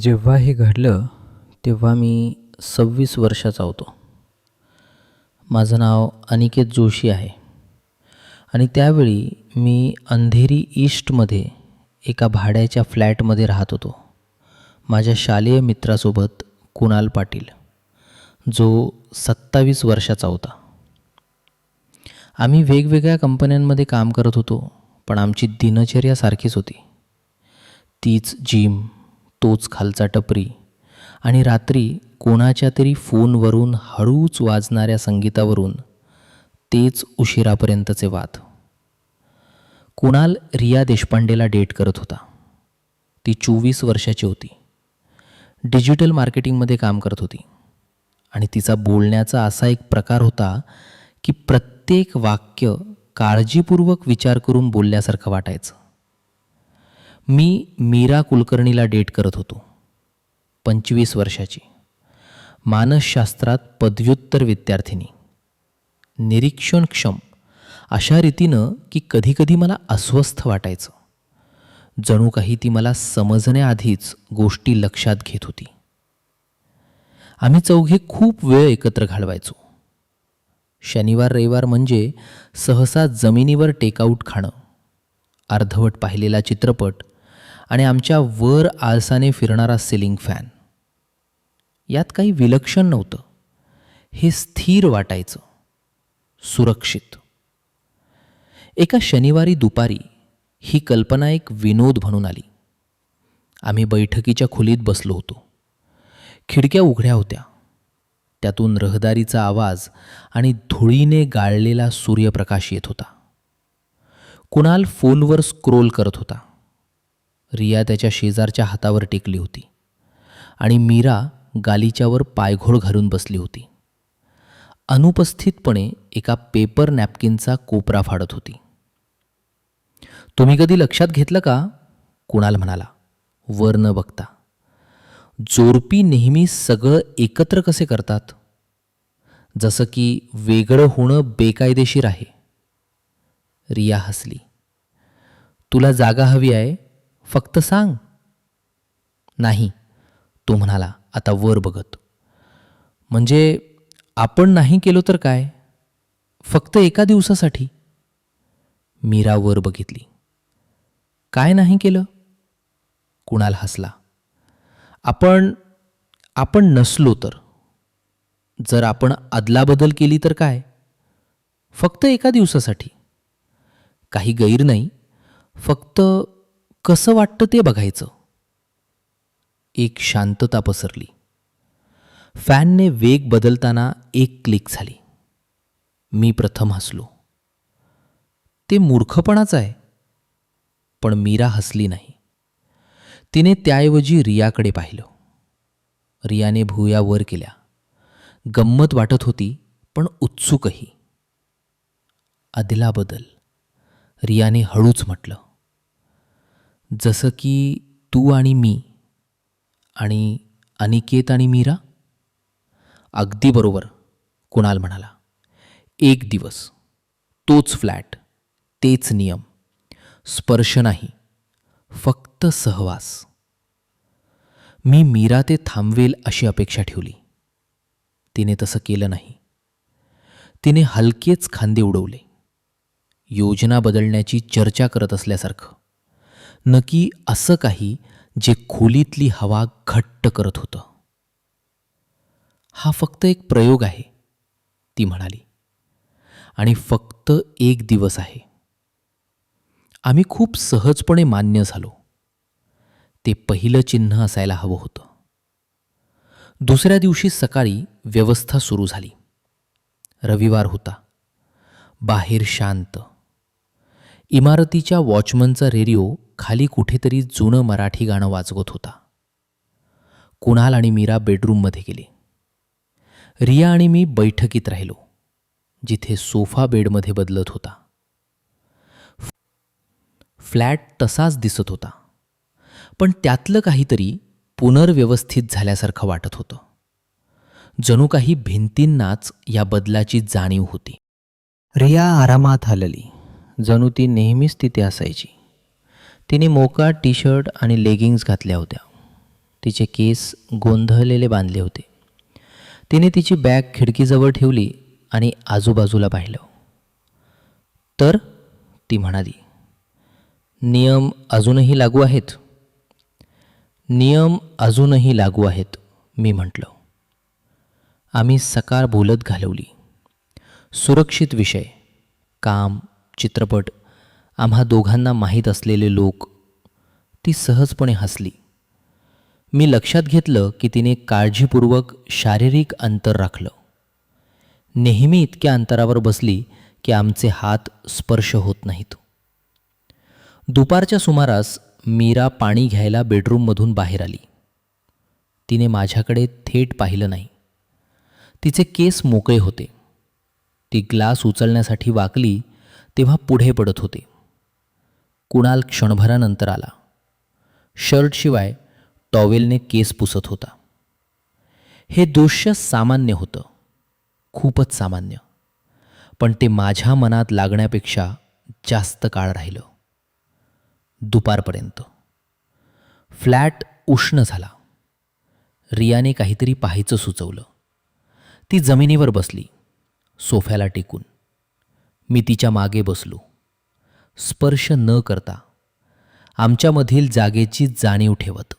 जेव्हा हे घडलं तेव्हा मी सव्वीस वर्षाचा होतो. माझं नाव अनिकेत जोशी आहे. आणि त्यावेळी मी अंधेरी ईस्टमध्ये एका भाड्याच्या फ्लॅटमध्ये राहत होतो. माझ्या शालेय मित्रासोबत कुणाल पाटील जो सत्तावीस वर्षाचा होता. आम्ही वेगवेगळ्या कंपन्यांमध्ये काम करत होतो पण आमची दिनचर्या सारखीच होती. तीच जिम तोच खालचा टपरी. आणि रात्री कोणाच्या तरी फोनवरून हळूच वाजणाऱ्या संगीतावरून तेच उशिरापर्यंतचे वाद. कुणाल रिया देशपांडेला डेट करत होता. ती चोवीस वर्षाची होती. डिजिटल मार्केटिंगमध्ये काम करत होती. आणि तिचा बोलण्याचा असा एक प्रकार होता की प्रत्येक वाक्य काळजीपूर्वक विचार करून बोलल्यासारखं वाटायचं. मी मीरा कुलकर्णीला डेट करत होतो. पंचवीस वर्षाची. मानसशास्त्रात पदव्युत्तर विद्यार्थिनी. निरीक्षणक्षम अशा रीतीनं की कधीकधी मला अस्वस्थ वाटायचं. जणू काही ती मला समजण्याआधीच गोष्टी लक्षात घेत होती. आम्ही चौघे खूप वेळ एकत्र घालवायचो. शनिवार रविवार म्हणजे सहसा जमिनीवर टेकआऊट खाणं. अर्धवट पाहिलेला चित्रपट आणि आमच्या वर आळसाने फिरणारा सिलिंग फॅन यात काही विलक्षण नव्हतं. हे स्थिर वाटायचं. सुरक्षित. एका शनिवारी दुपारी ही कल्पना एक विनोद म्हणून आली. आम्ही बैठकीच्या खोलीत बसलो होतो. खिडक्या उघड्या होत्या. त्यातून रहदारीचा आवाज आणि धुळीने गाळलेला सूर्यप्रकाश येत होता. कुणाल फोनवर स्क्रोल करत होता. रिया त्याच्या शेजारच्या हातावर टेकली होती आणि मीरा गालीच्यावर पायघोळ घालून बसली होती. अनुपस्थितपणे एका पेपर नॅपकिनचा कोपरा फाडत होती. तुम्ही कधी लक्षात घेतलं का? कुणाल म्हणाला. वर न बघता. जोरपी नेहमी सगळं एकत्र कसे करतात? जसं की वेगळं होणं बेकायदेशीर आहे. रिया हसली. तुला जागा हवी आहे? फक्त सांग. नाही तो म्हणाला आता वर बघत. म्हणजे आपण नाही केलो तर काय? फक्त एका दिवसासाठी? मीरा वर बघितली. काय नाही केलं? कुणाल हसला. आपण आपण नसलो तर. जर आपण अदलाबदल केली तर काय? फक्त एका दिवसासाठी. काही गैर नाही. फक्त कसं वाटतं ते बघायचं. एक शांतता पसरली. फॅनने वेग बदलताना एक क्लिक झाली. मी प्रथम हसलो. ते मूर्खपणाचं आहे. पण मीरा हसली नाही. तिने त्याऐवजी रियाकडे पाहिलं. रियाने भुया वर केल्या. गंमत वाटत होती पण उत्सुकही. अदलाबदल रियाने हळूच म्हटलं. जसं की तू आणि मी आणि अनिकेत आणि मीरा? अगदी बरोबर कुणाल म्हणाला. एक दिवस तोच फ्लॅट तेच नियम स्पर्श नाही फक्त सहवास. मी मीरा ते थांबवेल अशी अपेक्षा ठेवली. तिने तसं केलं नाही. तिने हलकेच खांदे उडवले. योजना बदलण्याची चर्चा करत असल्यासारखं. नकी असं काही जे खोलीतली हवा घट्ट करत होतं. हा फक्त एक प्रयोग आहे ती म्हणाली. आणि फक्त एक दिवस आहे. आम्ही खूप सहजपणे मान्य झालो. ते पहिलं चिन्ह असायला हवं होतं. दुसऱ्या दिवशी सकाळी व्यवस्था सुरू झाली. रविवार होता. बाहेर शांत. इमारतीच्या वॉचमनचा रेडिओ खाली कुठेतरी जुनं मराठी गाणं वाजवत होता. कुणाल आणि मीरा बेडरूममध्ये गेले. रिया आणि मी बैठकीत राहिलो जिथे सोफा बेडमध्ये बदलत होता. फ्लॅट तसाच दिसत होता पण त्यातलं काहीतरी पुनर्व्यवस्थित झाल्यासारखं वाटत होतं. जणू काही भिंतींनाच या बदलाची जाणीव होती. रिया आरामात हलली. जणू ती नेहमीच तिथे असायची. तिने मोका टी शर्ट आणि लेगिंग्स घातल्या होत्या. तिचे केस गोंधळलेले बांधले होते. तिने तिची बॅग खिडकीजवळ ठेवली आणि आजूबाजूला पाहिलं. तर ती म्हणाली नियम अजूनही लागू आहेत? नियम अजूनही लागू आहेत मी म्हटलं. आम्ही सकाळ बोलत घालवली. सुरक्षित विषय काम चित्रपट आम्हा दोघांना माहीत असलेले लोक ती सहजपणे हसली. मी लक्षात घेतलं की तिने काळजीपूर्वक शारीरिक अंतर राखलं. नेहमी इतक्या अंतरावर बसली की आमचे हात स्पर्श होत नाहीत. दुपारच्या सुमारास मीरा पाणी घ्यायला बेडरूममधून बाहेर आली. तिने माझ्याकडे थेट पाहिलं नाही. तिचे केस मोकळे होते. ती ग्लास उचलण्यासाठी वाकली तेव्हा पुढे पडत होते. कुणाल क्षणभरानंतर आला. शर्टशिवाय टॉवेलने केस पुसत होता. हे दृश्य सामान्य होतं. खूपच सामान्य. पण ते माझ्या मनात लागण्यापेक्षा जास्त काळ राहिलं. दुपारपर्यंत. फ्लॅट उष्ण झाला. रियाने काहीतरी पाहायचं सुचवलं. ती जमिनीवर बसली. सोफ्याला टेकून. मी तिच्यामागे बसलो. स्पर्श न करता आमच्यामधील जागेची जाणीव ठेवत.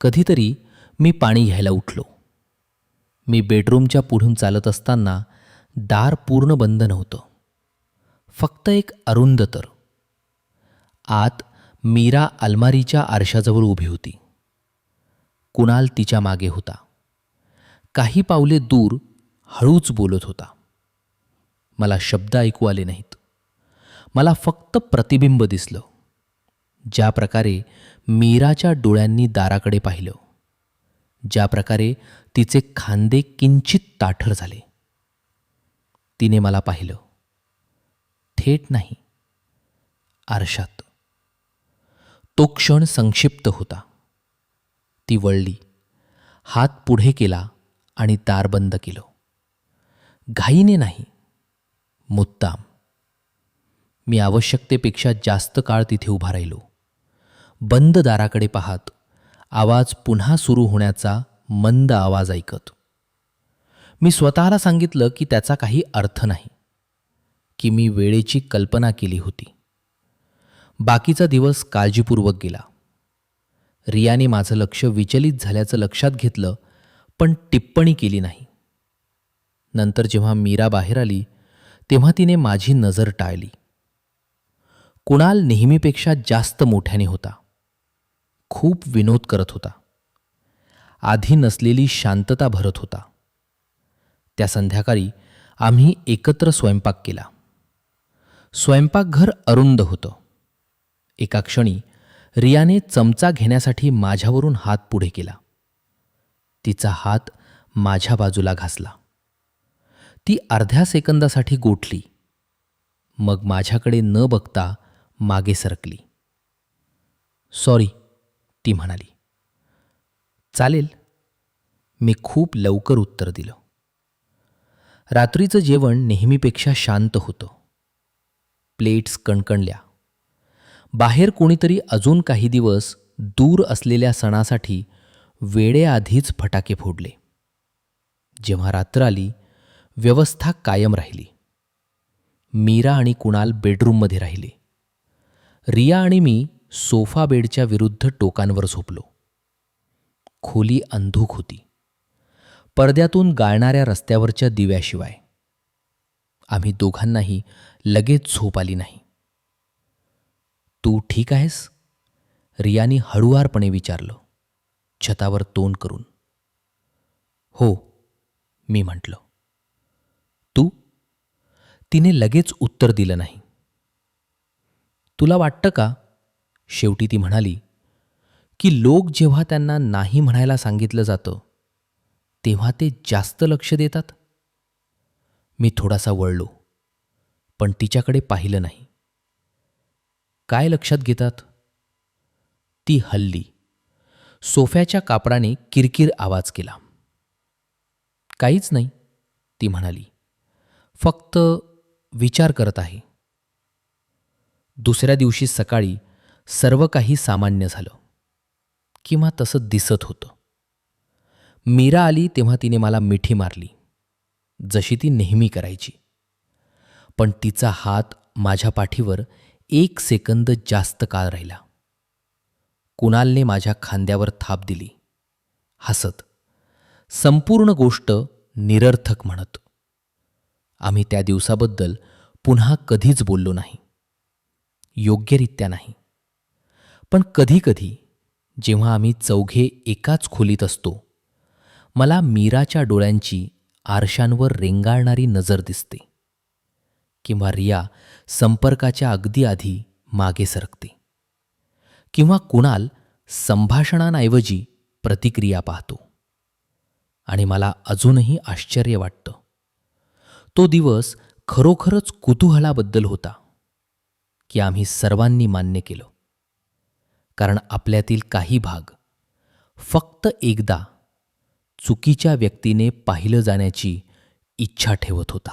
कधीतरी मी पाणी घ्यायला उठलो. मी बेडरूमच्या पुढून चालत असताना दार पूर्ण बंद नव्हतं. फक्त एक अरुंद तर. आत मीरा अलमारीच्या आरशाजवळ उभी होती. कुणाल तिच्यामागे होता. काही पावले दूर हळूच बोलत होता. मला शब्द ऐकू आले नाहीत. मला फक्त प्रतिबिंब दिसलं. ज्या प्रकारे मीराच्या डोळ्यांनी दाराकडे पाहिलं ज्या प्रकारे तिचे खांदे किंचित ताठर झाले. तिने मला पाहिलं. थेट नाही आरशात. तो क्षण संक्षिप्त होता. ती वळली हात पुढे केला आणि दार बंद केलं. घाईने नाही मुद्दाम. मी आवश्यकतेपेक्षा जास्त काळ तिथे उभा राहिलो. बंद दाराकडे पाहत आवाज पुन्हा सुरू होण्याचा मंद आवाज ऐकत. मी स्वतःला सांगितलं की त्याचा काही अर्थ नाही की मी वेळेची कल्पना केली होती. बाकीचा दिवस काळजीपूर्वक गेला. रियाने माझं लक्ष विचलित झाल्याचं लक्षात घेतलं पण टिप्पणी केली नाही. नंतर जेव्हा मीरा बाहेर आली तेव्हा तिने माझी नजर टाळली. कुणाल नेहमीपेक्षा जास्त मोठ्याने होता. खूप विनोद करत होता. आधी नसलेली शांतता भरत होता. त्या संध्याकाळी आम्ही एकत्र स्वयंपाक केला. स्वयंपाकघर अरुंद होतं. एका क्षणी रियाने चमचा घेण्यासाठी माझ्यावरून हात पुढे केला. तिचा हात माझ्या बाजूला घासला. ती अर्ध्या सेकंदासाठी गोठली. मग माझ्याकडे न बघता मागे सरकली. सॉरी ती म्हणाली. चालेल. मी खूप लवकर उत्तर दिलं. रात्रीचं जेवण नेहमीपेक्षा शांत होतं. प्लेट्स कणकणल्या. बाहेर कोणीतरी अजून काही दिवस दूर असलेल्या सणासाठी वेळेआधीच फटाके फोडले. जेव्हा रात्र आली व्यवस्था कायम राहिली. मीरा आणि कुणाल बेडरूममध्ये राहिले. रिया आणि मी सोफा बेडच्या विरुद्ध टोकांवर झोपलो. खोली अंधूक होती. पडद्यातून गाळणाऱ्या रस्त्यावरच्या दिव्याशिवाय. आम्ही दोघांनाही लगेच झोप आली नाही. तू ठीक आहेस? रियानी हळुवारपणे विचारलं छतावर तोंड करून. हो मी म्हटलं. तू? तिने लगेच उत्तर दिलं नाही. तुला वाटतं का? शेवटी ती म्हणाली की लोक जेव्हा त्यांना नाही म्हणायला सांगितलं जातं तेव्हा ते जास्त लक्ष देतात? मी थोडासा वळलो पण तिच्याकडे पाहिलं नाही. काय लक्षात घेतात? ती हल्ली सोफ्याच्या कापडाने किरकिर आवाज केला. काहीच नाही ती म्हणाली फक्त विचार करत आहे. दुसऱ्या दिवशी सकाळी सर्व काही सामान्य झालं. किंवा तसं दिसत होतं. मीरा आली तेव्हा तिने मला मिठी मारली. जशी ती नेहमी करायची. पण तिचा हात माझ्या पाठीवर एक सेकंद जास्त काळ राहिला. कुणालने माझ्या खांद्यावर थाप दिली. हसत. संपूर्ण गोष्ट निरर्थक म्हणत. आम्ही त्या दिवसाबद्दल पुन्हा कधीच बोललो नाही. योग्यरित्या नाही. पण कधीकधी जेव्हा आम्ही चौघे एकाच खोलीत असतो मला मीराच्या डोळ्यांची आरशांवर रेंगाळणारी नजर दिसते किंवा रिया संपर्काच्या अगदी आधी मागे सरकते किंवा कुणाल संभाषणांऐवजी प्रतिक्रिया पाहतो. आणि मला अजूनही आश्चर्य वाटतं. तो दिवस खरोखरच कुतूहलाबद्दल होता. की आम्ही सर्वांनी मान्य केलं. कारण आपल्यातील काही भाग फक्त एकदा चुकीच्या व्यक्तीने पाहिलं जाण्याची इच्छा ठेवत होता.